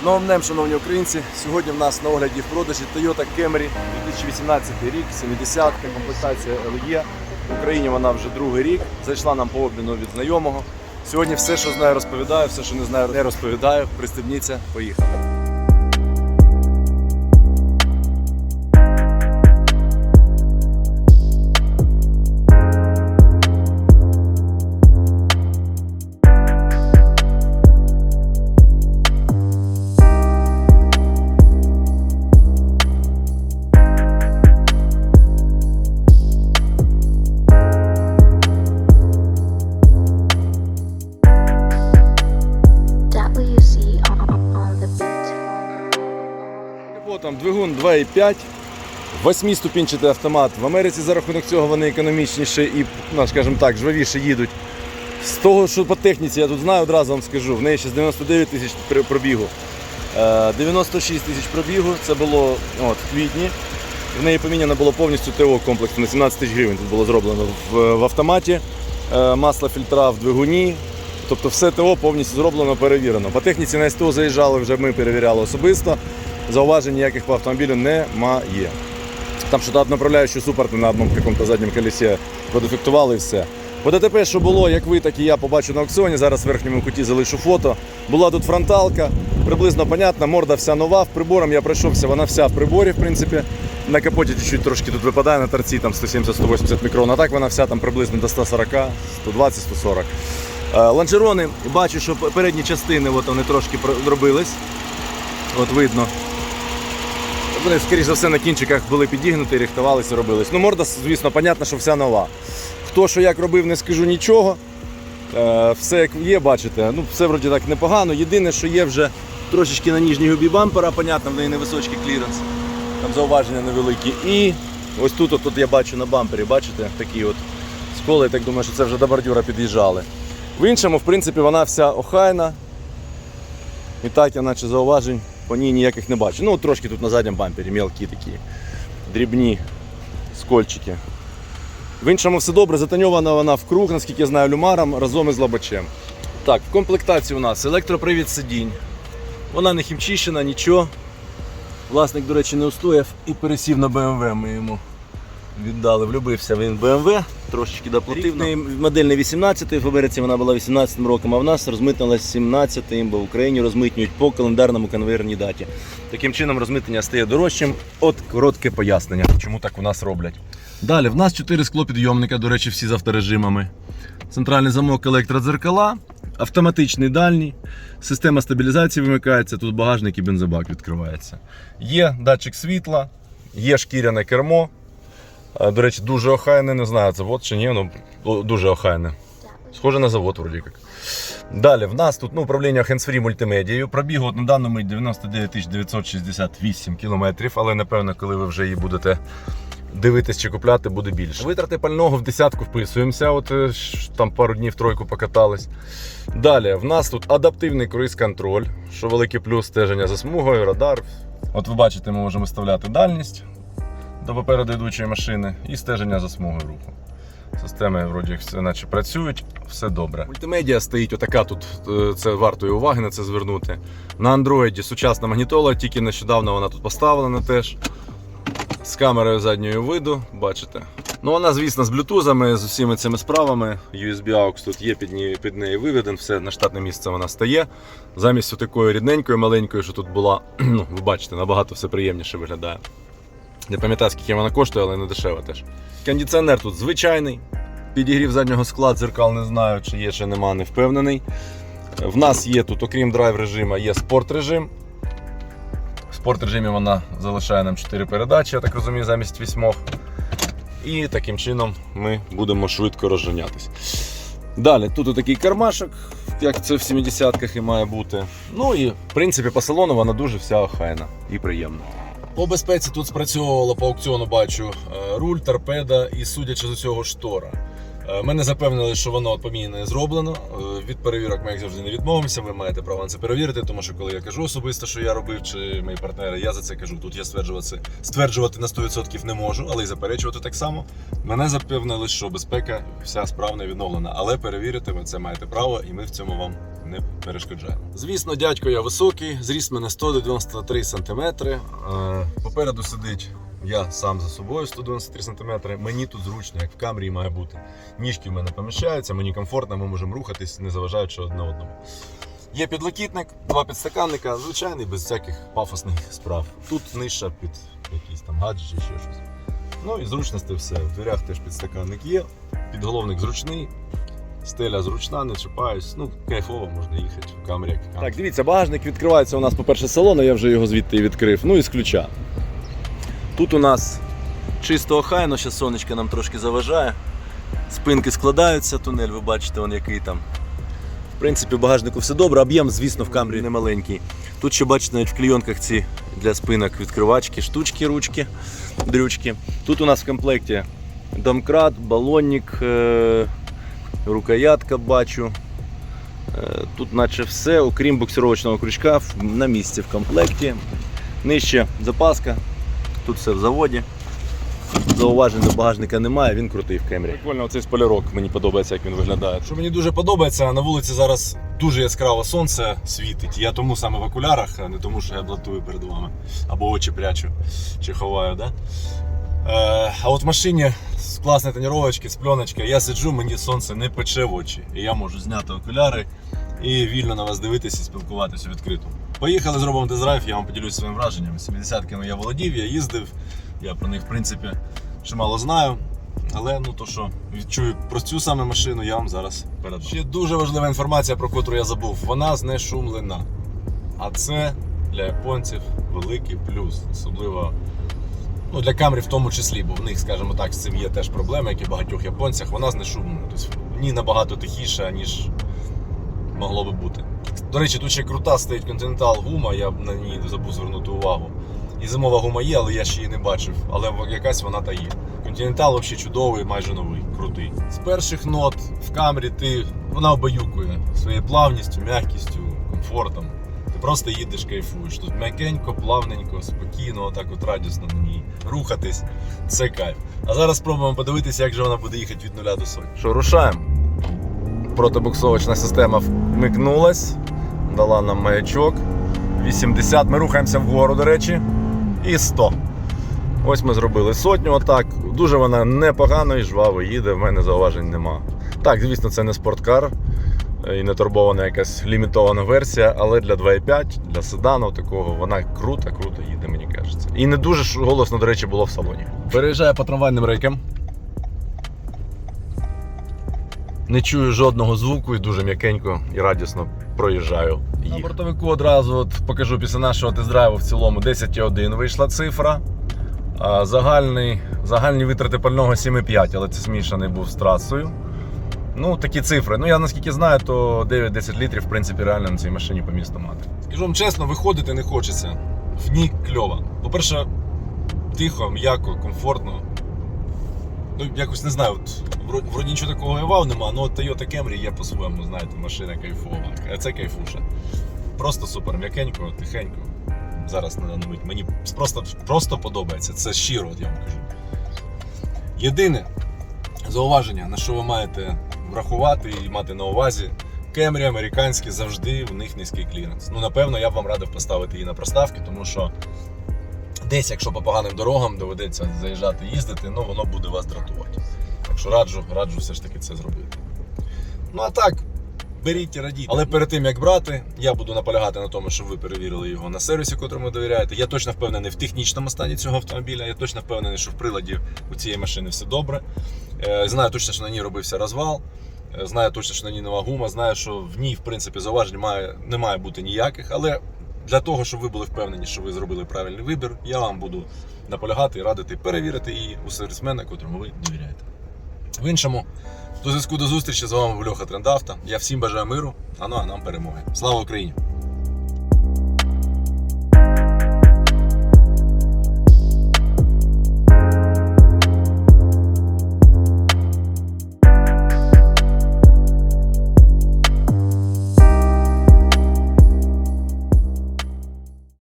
З новим днем, шановні українці! Сьогодні в нас на огляді в продажі Toyota Camry 2018 рік, 70 комплектація LE. В Україні вона вже другий рік. Зайшла нам по обміну від знайомого. Сьогодні все, що знаю, розповідаю, все, що не знаю, не розповідаю. Пристебніться, поїхали. Двигун 2,5, восьмиступінчатий автомат. В Америці за рахунок цього вони економічніше і, ну, скажімо так, жвавіше їдуть. З того, що по техніці я тут знаю, одразу вам скажу, в неї ще з 99 тисяч пробігу. Е, 96 тисяч пробігу, це було от, в квітні. В неї поміняно було повністю ТО комплекс на 17 тисяч гривень. Тут було зроблено в, в автоматі, е, масло фільтра в двигуні. Тобто все ТО повністю зроблено, перевірено. По техніці на СТО заїжджали, вже ми перевіряли особисто. Зауважень ніяких по автомобілю немає. Там що-то одноправляючу супорт на одному какому-то задньому колесі продефектували і все. По ДТП, що було, як ви, так і я побачу на аукціоні. Зараз в верхньому куті залишу фото. Була тут фронталка, приблизно понятна, морда вся нова. В прибором я пройшовся, вона вся в приборі, в принципі. На капоті чуть-чуть трошки тут випадає на торці там 170-180 мікрон. А так вона вся там приблизно до 140, 120, 140. Е, Лонжерони, бачу, що передні частини от вони трошки зробились. От видно. Вони, скоріш за все, на кінчиках були підігнуті, рихтувалися, робились. Ну, морда, звісно, понятно, що вся нова. Хто що як робив, не скажу нічого. Е, все як є, бачите. Ну, все вроді так непогано. Єдине, що є вже трошечки на ніжній губі бампера, понятно, в неї невисокий кліренс. Там зауваження невеликі. І ось тут, от, тут я бачу на бампері, бачите, такі от сколи, я так думаю, що це вже до бордюра під'їжджали. В іншому, в принципі, вона вся охайна. І так я наче зауважень по ній ніяких не бачу. Ну, трошки тут на задньому бампері мелкі такі дрібні скольчики. В іншому все добре, затоньована вона в круг, наскільки я знаю, люмаром разом із лобачем. Так, в комплектації у нас електропривід сидінь. Вона не хімчищена, нічого. Власник, до речі, не устояв і пересів на BMW. Ми йому віддали, влюбився він BMW, трошечки доплатив. Модель не 18 в Америці вона була 18 роком, а в нас розмитнилась 17-м, бо в Україні розмитнюють по календарному конвейерній даті. Таким чином розмитнення стає дорожчим. От коротке пояснення, чому так у нас роблять. Далі, в нас 4 склопідйомника, до речі, всі з авторежимами. Центральний замок електродзеркала, автоматичний дальній, система стабілізації вимикається, тут багажник і бензобак відкривається. Є датчик світла, є шкіряне кермо. До речі, дуже охайне, не знаю, завод чи ні, ну дуже охайне. Схоже на завод, вроді як. Далі, в нас тут ну, управління hands-free мультимедією. Пробігу на даному 99 968 кілометрів, але напевно, коли ви вже її будете дивитись чи купляти, буде більше. Витрати пального в десятку вписуємося, от е, там пару днів тройку покатались. Далі, в нас тут адаптивний круїз-контроль, що великий плюс стеження за смугою, радар. От ви бачите, ми можемо виставляти дальність до попереду йдучої машини і стеження за смугою руху. Системи вроді все наче працюють, все добре. Мультимедіа стоїть отака тут, е, це вартої уваги на це звернути. На андроїді сучасна магнітола, тільки нещодавно вона тут поставлена теж. З камерою задньої виду, бачите. Ну вона, звісно, з блютузами, з усіма цими справами. USB AUX тут є під неї, під неї виведен, все на штатне місце вона стає. Замість такої рідненької, маленької, що тут була, ну, ви бачите, набагато все приємніше виглядає. Не пам'ятаю, скільки вона коштує, але не дешево теж. Кондиціонер тут звичайний. Підігрів заднього скла, дзеркал не знаю, чи є, чи нема, не впевнений. В нас є тут, окрім драйв режиму, є спорт режим. В спорт режимі вона залишає нам 4 передачі, я так розумію, замість 8. І таким чином ми будемо швидко розженятись. Далі, тут такий кармашок, як це в 70-х і має бути. Ну і в принципі по салону вона дуже вся охайна і приємна. По безпеці тут спрацьовувало по аукціону, бачу е, руль, торпеда і судячи з усього штора. Е, Мене запевнили, що воно от поміняне зроблено. Е, Від перевірок ми як завжди не відмовимося. Ви маєте право на це перевірити, тому що коли я кажу особисто, що я робив, чи мої партнери, я за це кажу. Тут я стверджувати, стверджувати на 100% не можу, але й заперечувати так само. Мене запевнили, що безпека вся справна і відновлена. Але перевірити ви це маєте право, і ми в цьому вам не перешкоджаємо. Звісно, дядько я високий, зріст мене 193 см. Попереду сидить я сам за собою 193 см. Мені тут зручно, як в камері має бути. Ніжки в мене поміщаються, мені комфортно, ми можемо рухатись, не заважаючи одне одному. Є підлокітник, два підстаканника, звичайний, без всяких пафосних справ. Тут нижча під якісь там гаджети чи ще щось. Ну і зручності все. В дверях теж підстаканник є, підголовник зручний, стеля зручна, не чіпаюсь. Ну, кайфово, можна їхати в камері. Так, дивіться, багажник відкривається у нас, по-перше, з салону, я вже його звідти відкрив. Ну і з ключа. Тут у нас чисто охайно, ще сонечко нам трошки заважає. Спинки складаються, тунель, ви бачите, он який там. В принципі, в багажнику все добре, об'єм, звісно, в камері не маленький. Тут ще бачите, навіть в клійонках ці для спинок відкривачки, штучки, ручки, дрючки. Тут у нас в комплекті домкрат, балонник, е- рукоятка бачу. Е, Тут наче все, окрім буксировочного крючка, на місці в комплекті. Нижче запаска, тут все в заводі. Зауважень до багажника немає, він крутий в камері. Прикольно, оцей спойлерок мені подобається, як він виглядає. Що мені дуже подобається, на вулиці зараз дуже яскраво сонце світить. Я тому саме в окулярах, а не тому, що я блатую перед вами. Або очі прячу чи ховаю. Да? Е, а от в машині з класної тоніровочки, з пленочки, я сиджу, мені сонце не пече в очі. І я можу зняти окуляри і вільно на вас дивитися і спілкуватися відкрито. Поїхали, зробимо тест-драйв, я вам поділюсь своїми враженнями. 70-ками я володів, я їздив, я про них, в принципі, чимало знаю. Але ну то що відчую про цю саме машину, я вам зараз передам. Ще дуже важлива інформація, про котру я забув. Вона знешумлена. А це для японців великий плюс, особливо ну, для камері в тому числі, бо в них, скажімо так, з цим є теж проблеми, як і в багатьох японцях. Вона знешумлена. Тобто в ній набагато тихіша, ніж могло би бути. До речі, тут ще крута стоїть Continental гума, я б на ній забув звернути увагу. І зимова гума є, але я ще її не бачив. Але якась вона та є. Continental взагалі чудовий, майже новий, крутий. З перших нот в камері ти вона обаюкує своєю плавністю, м'якістю, комфортом. Просто їдеш, кайфуєш. Тут м'якенько, плавненько, спокійно, отак от радісно на ній рухатись. Це кайф. А зараз спробуємо подивитися, як же вона буде їхати від нуля до сотні. Що, рушаємо? Протибуксовочна система вмикнулась, дала нам маячок. 80, ми рухаємося вгору, до речі, і 100. Ось ми зробили сотню. Отак. Дуже вона непогано і жваво їде, в мене зауважень нема. Так, звісно, це не спорткар і не турбована якась лімітована версія, але для 2.5, для седану такого, вона круто, круто їде, мені кажеться. І не дуже голосно, до речі, було в салоні. Переїжджаю по трамвайним рейкам. Не чую жодного звуку і дуже м'якенько і радісно проїжджаю. Їх. На бортовику одразу от покажу після нашого тест-драйву в цілому 10,1 вийшла цифра. А загальний, загальні витрати пального 7,5, але це змішаний був з трасою. Ну, такі цифри. Ну, я наскільки знаю, то 9-10 літрів, в принципі, реально на цій машині по місту мати. Скажу вам чесно, виходити не хочеться. В ній кльово. По-перше, тихо, м'яко, комфортно. Ну, якось не знаю, от, вроді нічого такого і вау нема, але Toyota Camry є по-своєму, знаєте, машина кайфова. А це кайфуша. Просто супер, м'якенько, тихенько. Зараз на дану мить. Мені просто, просто подобається. Це щиро, от я вам кажу. Єдине зауваження, на що ви маєте врахувати і мати на увазі. Кемрі американські завжди в них низький кліренс. Ну, напевно, я б вам радив поставити її на проставки, тому що десь, якщо по поганим дорогам доведеться заїжджати, їздити, ну воно буде вас дратувати. Так що раджу, раджу все ж таки це зробити. Ну а так, беріть і. Але перед тим як брати, я буду наполягати на тому, щоб ви перевірили його на сервісі, котрому довіряєте. Я точно впевнений в технічному стані цього автомобіля. Я точно впевнений, що в приладі у цієї машини все добре. Е, Знаю точно, що на ній робився розвал. Е, Знаю точно, що на ній нова гума. Знаю, що в ній, в принципі, зауважень має, не має бути ніяких. Але для того, щоб ви були впевнені, що ви зробили правильний вибір, я вам буду наполягати радити перевірити її у сервісмена, котрому ви довіряєте. В іншому, до зв'язку до зустрічі з вами Льоха Трендавто. Я всім бажаю миру, а ну а нам перемоги. Слава Україні!